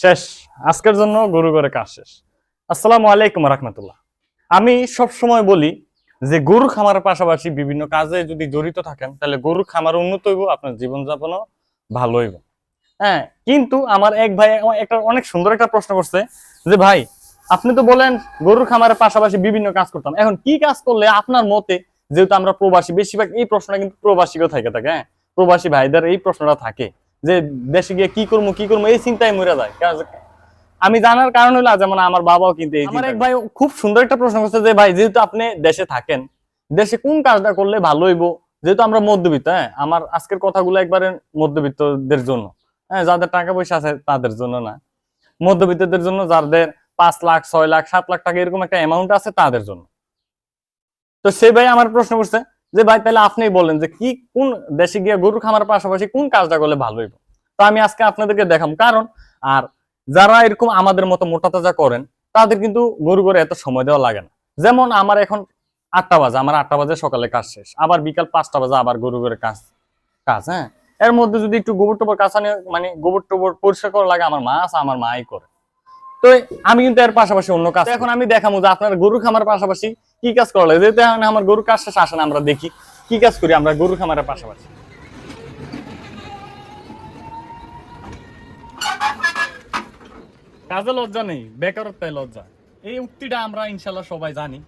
শেষ। আজকের জন্য গরু করে কাজ শেষ। আসসালামু আলাইকুম রহমতুল্লাহ। আমি সব সময় বলি যে গরু খামারের পাশাপাশি বিভিন্ন কাজে যদি জড়িত থাকেন, তাহলে গরু খামার উন্নত হইব, আপনার জীবনযাপনও ভালো হইব। হ্যাঁ কিন্তু আমার এক ভাই একটা অনেক সুন্দর একটা প্রশ্ন করছে যে, ভাই, আপনি তো বলেন গরুর খামারের পাশাপাশি বিভিন্ন কাজ করতাম। এখন কি কাজ করলে আপনার মতে, যেহেতু আমরা প্রবাসী, বেশিরভাগ এই প্রশ্নটা কিন্তু প্রবাসীকেও থাকে থাকে হ্যাঁ? প্রবাসী ভাইদের এই প্রশ্নটা থাকে। যে দেশে গিয়ে কি করব কি করব এই চিন্তায় মরে যায়। আমি জানার কারণ হলো যেমন আমার বাবাও কিন্তু আমার এক ভাই খুব সুন্দর একটা প্রশ্ন করছে যে ভাই যেহেতু আপনি দেশে থাকেন দেশে কোন কাজটা করলে ভালো হইব? যেহেতু আমরা মধ্যবিত্ত হ্যাঁ আমার আজকের কথাগুলো একবারে মধ্যবিত্তদের জন্য। হ্যাঁ যাদের টাকা পয়সা আছে তাদের জন্য না। মধ্যবিত্তদের জন্য যাদের পাঁচ লাখ ছয় লাখ সাত লাখ টাকা এরকম একটা অ্যামাউন্ট আছে তাদের জন্য। তো সেই ভাই আমার প্রশ্ন করছে যে ভাই, তাহলে আপনি বলেন যে কি, কোন দেশে গিয়ে গরু খামার পাশাপাশি কোন কাজটা করলে ভালো হইব? তো আমি আজকে আপনাদেরকে দেখাম কারণ, আর যারা এরকম আমাদের মতো মোটা তাজা করেন, তাদের কিন্তু গরু করে এত সময় দেওয়া লাগে না। যেমন আমার এখন আটটা বাজে, আমার আটটা বাজে সকালে কাজ শেষ। আবার বিকাল পাঁচটা বাজে আবার গরু করে কাজ কাজ হ্যাঁ? এর মধ্যে যদি একটু গোবর টোবর কাঁচানি মানে গোবর টোবর পরিষ্কার করা লাগে, আমার মা আছে, আমার মাই করে। তো আমি কিন্তু এর পাশাপাশি অন্য কাজ এখন আমি দেখাবো যে আপনার গরু খামার পাশাপাশি কি কাজ করা লাগে? যেহেতু এখন আমার গরু কাজ শেষ না, আমরা দেখি কি কাজ করি আমরা গরু খামারের পাশাপাশি। কাজে লজ্জা নেই বেকারত্বায় লজ্জা। এই উক্তিটা আমরা ইনশাল্লাহ সবাই জানি।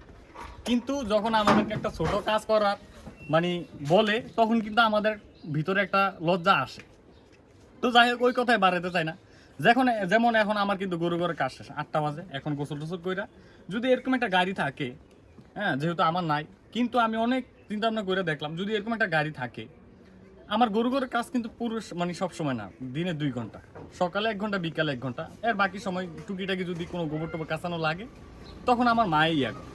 কিন্তু যখন আমাদেরকে একটা ছোট কাজ করার মানে বলে, তখন কিন্তু আমাদের ভিতরে একটা লজ্জা আসে। তো যাই হোক, ওই কথায় বাড়াতে চাই না। যখন, যেমন এখন আমার কিন্তু গরু ঘরে কাজ শেষ, আটটা বাজে, এখন গোসল টোসল কইরা, যদি এরকম একটা গাড়ি থাকে হ্যাঁ যেহেতু আমার নাই, কিন্তু আমি অনেক চিন্তা ভাবনা করে দেখলাম, যদি এরকম একটা গাড়ি থাকে, আমার গরু ঘরের কাজ কিন্তু পুরো মানে সব সময় না, দিনে দুই ঘণ্টা, সকালে এক ঘণ্টা, বিকালে এক ঘণ্টা, এর বাকি সময় টুকিটাকি যদি কোনো গোবর টোবর কাঁচানো লাগে, তখন আমার মাই ইয়া করে।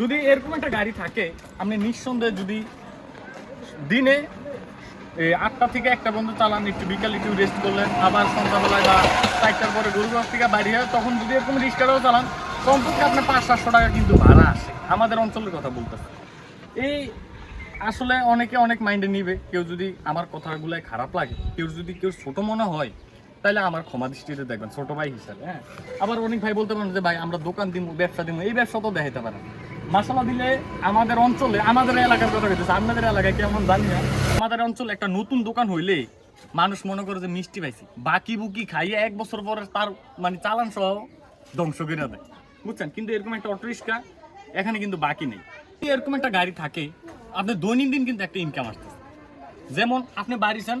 যদি এরকম একটা গাড়ি থাকে, আপনি নিঃসন্দেহে যদি দিনে আটটা থেকে একটা পর্যন্ত চালান, একটু বিকাল একটু রেস্ট করলেন, আবার সন্ধ্যাবেলায় বা চারটার পরে গরু গাছ থেকে বাড়ি হয় তখন যদি এরকম রিক্সাটাও চালান কমপক্ষে আপনার পাঁচ সাতশো টাকা কিন্তু ভাড়া আসে আমাদের অঞ্চলের কথা বলতেছে। এই আসলে অনেকে অনেক মাইন্ডে নিবে, কেউ যদি আমার কথাগুলো খারাপ লাগে, কেউ যদি কেউ ছোট মনে হয় তাহলে আমার ক্ষমা দৃষ্টিতে দেখবেন, ছোট ভাই হিসাবে হ্যাঁ। আবার অনেক ভাই বলতে পারেন যে, ভাই, আমরা দোকান দিব ব্যবসা দিব এই ব্যবসা তো দেখাইতে পারেন মশলা দিলে আমাদের অঞ্চলে, আমাদের এলাকার কথা হইতেছে আপনাদের এলাকায় কেমন জানি না। আমাদের অঞ্চলে একটা নতুন দোকান হইলে মানুষ মনে করে যে মিষ্টি পাইছি। বাকি বুকি খাইয়ে এক বছর পরে তার মানে চালান সহ ধ্বংস করে দেয়। বুঝছেন? কিন্তু এরকম একটা অটো রিক্সা এখানে কিন্তু বাকি নেই। এরকম একটা গাড়ি থাকে আপনি দৈনন্দিন কিন্তু একটা ইনকাম আসতেছে। যেমন আপনি বাড়িছেন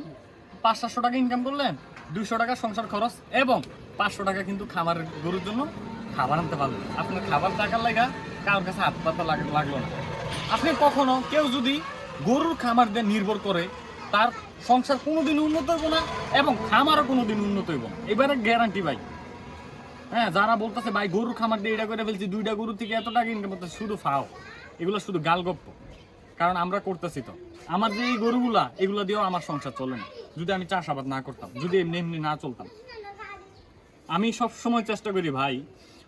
পাঁচ সাতশো টাকা ইনকাম করলেন, দুইশো টাকা সংসার খরচ এবং পাঁচশো টাকা কিন্তু খামারের গরুর জন্য খাবার আনতে পারলেন। আপনার খাবার টাকার লাগা কারোর কাছে হাত পাতা লাগ- লাগল না। আপনি কখনো কেউ যদি গরুর খামার দিয়ে নির্ভর করে, তার সংসার কোনোদিন উন্নত হইব না এবং খামারও কোনোদিন উন্নত হইব না। এবারে গ্যারান্টি ভাই। হ্যাঁ যারা বলতেছে, ভাই, গরুর খামার দিয়ে এটা করে ফেলছি, দুইটা গরু থেকে এত টাকা ইনকাম করতে শুধু ফাও। এগুলো শুধু গালগপ্প। কারণ আমরা করতেছি তো। আমার যে এই গরুগুলা, এগুলো দিয়েও আমার সংসার চলে না। যদি আমি চাষাবাদ না করতাম, যদি এমনি এমনি না চলতাম। আমি সব সময় চেষ্টা করি, ভাই,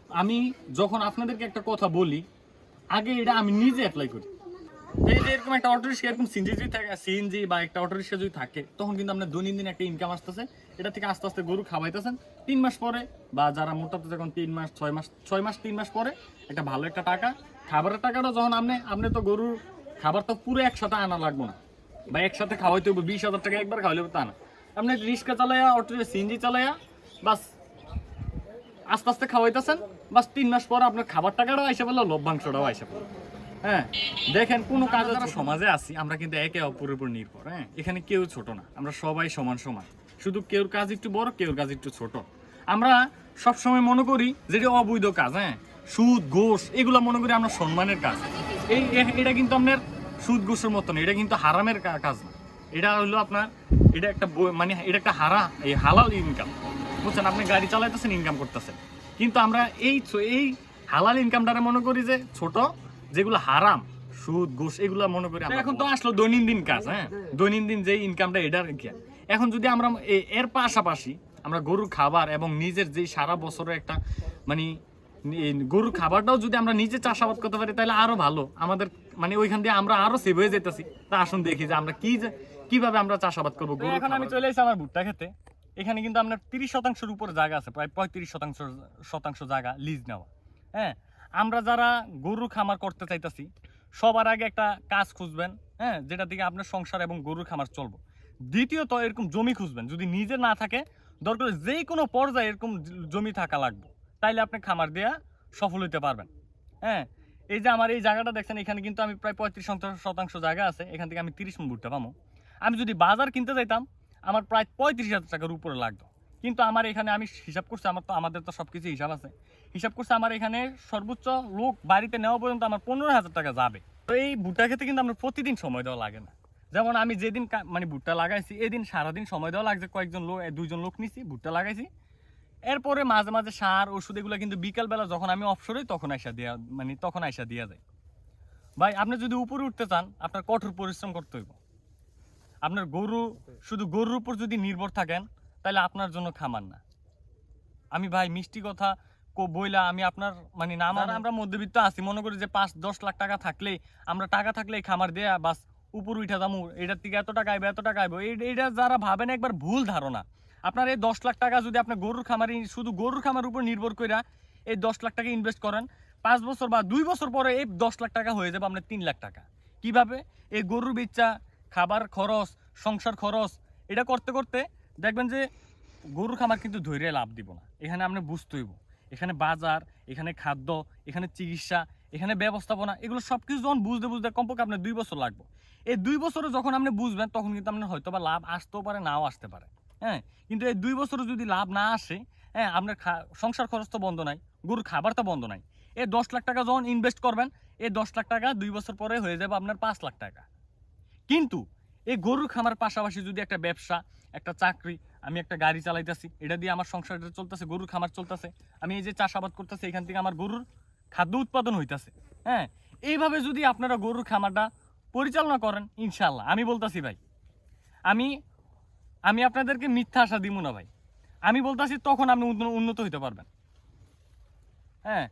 আমি যখন আপনাদেরকে একটা কথা বলি, আগে এটা আমি নিজে অ্যাপ্লাই করি। এরকম একটা অটো রিক্সা এরকম সিএনজি যদি থাকে সিএনজি বা একটা অটো রিক্সা যদি থাকে, তখন কিন্তু আপনার দৈনন্দিন একটা ইনকাম আসতেছে। এটা থেকে আস্তে আস্তে গরু খাওয়াইতেছেন। তিন মাস পরে বা যারা মোটাতে যখন তিন মাস, ছয় মাস ছয় মাস, তিন মাস পরে একটা ভালো একটা টাকা, খাবারের টাকাটা যখন আপনি আপনি তো গরুর খাবার তো পুরো একসাথে আনা লাগবে না। বা একসাথে খাওয়াইতে হবে বিশ হাজার টাকা একবার খাওয়াইলে তা না। আপনি রিক্সা চালাইয়া অটো সিএনজি চালাইয়া, বাস আস্তে আস্তে খাওয়াইতেছেন। বাস তিন মাস পর আপনার খাবার টাকাটাও আইসে পেল লভ্যাংশটাও আইসে পেল হ্যাঁ দেখেন কোনো কাজ যারা সমাজে আছি আমরা কিন্তু একে অপরের উপর নির্ভর হ্যাঁ? এখানে কেউ ছোট না আমরা সবাই সমান সমান। শুধু কেউর কাজ একটু বড় কেউর কাজ একটু ছোট। আমরা সব সময় মনে করি যেটা অবৈধ কাজ হ্যাঁ? সুদ ঘোষ এগুলো মনে করি আমরা সম্মানের কাজ। এই এটা কিন্তু আপনার সুদ ঘোষের মতন এটা কিন্তু হারামের কাজ না। এটা হলো আপনার এটা একটা মানে এটা একটা হারা এই হালাল ইনকাম বুঝছেন? আপনি গাড়ি চালাইতেছেন ইনকাম করতেছেন। কিন্তু আমরা এই এই হালাল ইনকামটারে মনে করি যে ছোট যেগুলো হারাম সুদ ঘুষ এগুলো মনে করি এখন তো আসলো দৈনন্দিন কাজ হ্যাঁ? দৈনন্দিন যে ইনকামটা এটার কি? এখন যদি আমরা এর পাশাপাশি আমরা গরুর খাবার এবং নিজের যে সারা বছরের একটা মানে গরুর খাবারটাও যদি আমরা নিজে চাষাবাদ করতে পারি তাহলে আরও ভালো। আমাদের মানে ওইখান দিয়ে আমরা আরও সেভ হয়ে যেতেছি। তা আসুন দেখি যে আমরা কি কীভাবে আমরা চাষাবাদ করব গরু এখন আমি চলে এসেছি আমার ভুট্টা খেতে। এখানে কিন্তু আপনার তিরিশ শতাংশের উপরে জায়গা আছে প্রায় পঁয়ত্রিশ শতাংশ শতাংশ জায়গা লিজ নেওয়া। হ্যাঁ? আমরা যারা গরুর খামার করতে চাইতাছি, সবার আগে একটা কাজ খুঁজবেন হ্যাঁ যেটা থেকে আপনার সংসার এবং গরুর খামার চলবো। দ্বিতীয়ত, এরকম জমি খুঁজবেন। যদি নিজে না থাকে, দরকার যে কোনো পর্যায়ে এরকম জমি থাকা লাগবে। তাইলে আপনি খামার দেয়া সফল হইতে পারবেন। হ্যাঁ এই যে আমার এই জায়গাটা দেখছেন, এখানে কিন্তু আমি প্রায় পঁয়ত্রিশ শতাংশ জায়গা আছে। এখান থেকে আমি তিরিশ মন ভুট্টা পাবো আমি যদি বাজার কিনতে যাইতাম, আমার প্রায় পঁয়ত্রিশ হাজার টাকার উপরে লাগতো। কিন্তু আমার এখানে আমি হিসাব করছি, আমার তো আমাদের তো সব কিছু হিসাব আছে। হিসাব করছে আমার এখানে সর্বোচ্চ লোক বাড়িতে নেওয়া পর্যন্ত আমার পনেরো হাজার টাকা যাবে। তো এই ভুট্টা খেতে কিন্তু আমার প্রতিদিন সময় দেওয়া লাগে না। যেমন আমি যেদিন মানে ভুট্টা লাগাইছি, এদিন সারাদিন সময় দেওয়া লাগছে, কয়েকজন লোক দুইজন লোক নিছি, ভুট্টা লাগাইছি। এরপরে মাঝে মাঝে সার, ওষুধ এগুলো কিন্তু বিকালবেলা যখন আমি অফসর হই তখন আইসা দেওয়া মানে তখন আইসা দেওয়া যায়। ভাই, আপনি যদি উপরে উঠতে চান, আপনার কঠোর পরিশ্রম করতে হইব। আপনার গরু শুধু গরুর উপর যদি নির্ভর থাকেন তাহলে আপনার জন্য খামার না। আমি ভাই মিষ্টি কথা কো বইলা আমি আপনার মানে নাম আর আমরা মধ্যবিত্ত আছি মনে করি যে পাঁচ দশ লাখ টাকা থাকলে আমরা টাকা থাকলে এই খামার দেয়া বাস উপর উঠা দামু এটার থেকে এত টাকা আইবে এত টাকা আইবে। এই- এইটা যারা ভাবেন একবার ভুল ধারণা। আপনার এই দশ লাখ টাকা যদি আপনি গরুর খামারে শুধু গরুর খামার উপর নির্ভর করে এই দশ লাখ টাকা ইনভেস্ট করেন পাঁচ বছর বা দুই বছর পরে এই দশ লাখ টাকা হয়ে যাবে আপনার তিন লাখ টাকা। কীভাবে? এই গরুর বিচ্চা খাবার খরচ সংসার খরচ এটা করতে করতে দেখবেন যে গরুর খামার কিন্তু ধৈর্য লাভ দিব না। এখানে আপনি বুঝতে হইব এখানে বাজার, এখানে খাদ্য, এখানে চিকিৎসা, এখানে ব্যবস্থাপনা, এগুলো সব কিছু যখন বুঝতে বুঝতে কমপক্ষে আপনার দুই বছর লাগবে। এই দুই বছরে যখন আপনি বুঝবেন, তখন কিন্তু আপনার হয়তো বা লাভ আসতেও পারে, নাও আসতে পারে। হ্যাঁ? কিন্তু এই দুই বছরে যদি লাভ না আসে হ্যাঁ আপনার সংসার খরচ তো বন্ধ নাই, গরুর খাবার তো বন্ধ নাই। এই দশ লাখ টাকা যখন ইনভেস্ট করবেন, এই দশ লাখ টাকা দুই বছর পরে হয়ে যাবে আপনার পাঁচ লাখ টাকা। কিন্তু এই গরুর খামার পাশাপাশি যদি একটা ব্যবসা, একটা চাকরি, আমি একটা গাড়ি চালাইতেছি, এটা দিয়ে আমার সংসারটা চলতেছে, গরুর খামার চলতেছে, আমি এই যে চাষাবাদ করতেছি, এখান থেকে আমার গরুর খাদ্য উৎপাদন হইতাছে হ্যাঁ? এইভাবে যদি আপনারা গরুর খামারটা পরিচালনা করেন ইনশাল্লাহ আমি বলতাছি ভাই, আমি আমি আপনাদেরকে মিথ্যা আশা দিব না ভাই। আমি বলতাছি তখন আপনি উন্ন- উন্নত হইতে পারবেন। হ্যাঁ?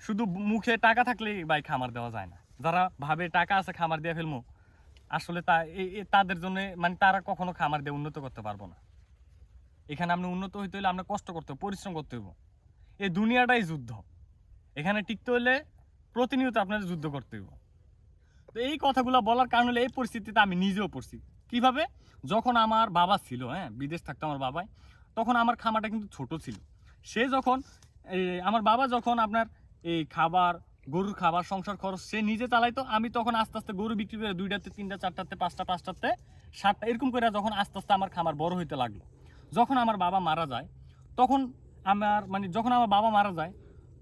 শুধু মুখে টাকা থাকলেই ভাই খামার দেওয়া যায় না। যারা ভাবে টাকা আছে খামার দিয়ে ফেলব আসলে তা তাদের জন্য মানে তারা কখনো খামার দিয়ে উন্নত করতে পারব না। এখানে আপনি উন্নত হইতে হলে আপনার কষ্ট করতে পরিশ্রম করতে হইব। এই দুনিয়াটাই যুদ্ধ। এখানে টিকতে হলে প্রতিনিয়ত আপনার যুদ্ধ করতে হইব। তো এই কথাগুলো বলার কারণ হলে এই পরিস্থিতিতে আমি নিজেও পড়ছি। কীভাবে? যখন আমার বাবা ছিল হ্যাঁ বিদেশ থাকতো আমার বাবাই, তখন আমার খামারটা কিন্তু ছোট ছিল। সে যখন আমার বাবা যখন আপনার এই খাবার গরুর খাবার, সংসার খরচ সে নিজে চালাইতো, আমি তখন আস্তে আস্তে গরু বিক্রি করে দুইটাতে তিনটা চারটাতে, পাঁচটা, পাঁচটাতে, সাতটা, এরকম করে যখন আস্তে আস্তে আমার খামার বড় হইতে লাগল। যখন আমার বাবা মারা যায়, তখন আমার মানে যখন আমার বাবা মারা যায়,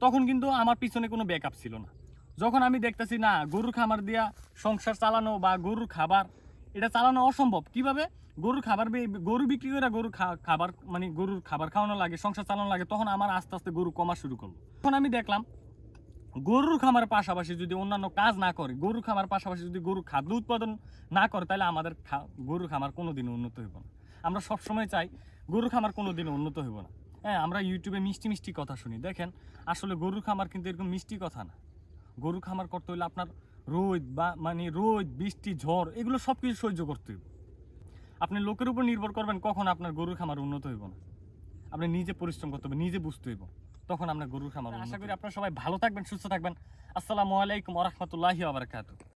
তখন কিন্তু আমার পিছনে কোনো ব্যাকআপ ছিল না। যখন আমি দেখতেছি, না, গরুর খামার দিয়া সংসার চালানো বা গরুর খাবার, এটা চালানো অসম্ভব। কীভাবে? গরুর খাবার গরু বিক্রি করে গরু খাবার মানে গরুর খাবার খাওয়ানো লাগে, সংসার চালানো লাগে, তখন আমার আস্তে আস্তে গরু কমা শুরু করল। তখন আমি দেখলাম গরুর খামার পাশাপাশি যদি অন্যান্য কাজ না করে, গরুর খামার পাশাপাশি যদি গরু খাদ্য উৎপাদন না করে, তাহলে আমাদের গরুর খামার কোনোদিন উন্নত হইব না। আমরা সবসময় চাই গরুর খামার কোনোদিন উন্নত হইব না। হ্যাঁ আমরা ইউটিউবে মিষ্টি মিষ্টি কথা শুনি। দেখেন, আসলে গরুর খামার কিন্তু এরকম মিষ্টি কথা না। গরু খামার করতে হলে আপনার রোদ বা মানে রোদ, বৃষ্টি, ঝড়, এগুলো সব কিছু সহ্য করতে হইব। আপনি লোকের উপর নির্ভর করবেন কখন আপনার গরুর খামার উন্নত হইব না। আপনি নিজে পরিশ্রম করতে হবে, নিজে বুঝতে হইব। তখন আমরা গরুর খামার আশা করি আপনারা সবাই ভালো থাকবেন সুস্থ থাকবেন। আসসালামু আলাইকুম ওরহমতুল্লাহি আবরকাত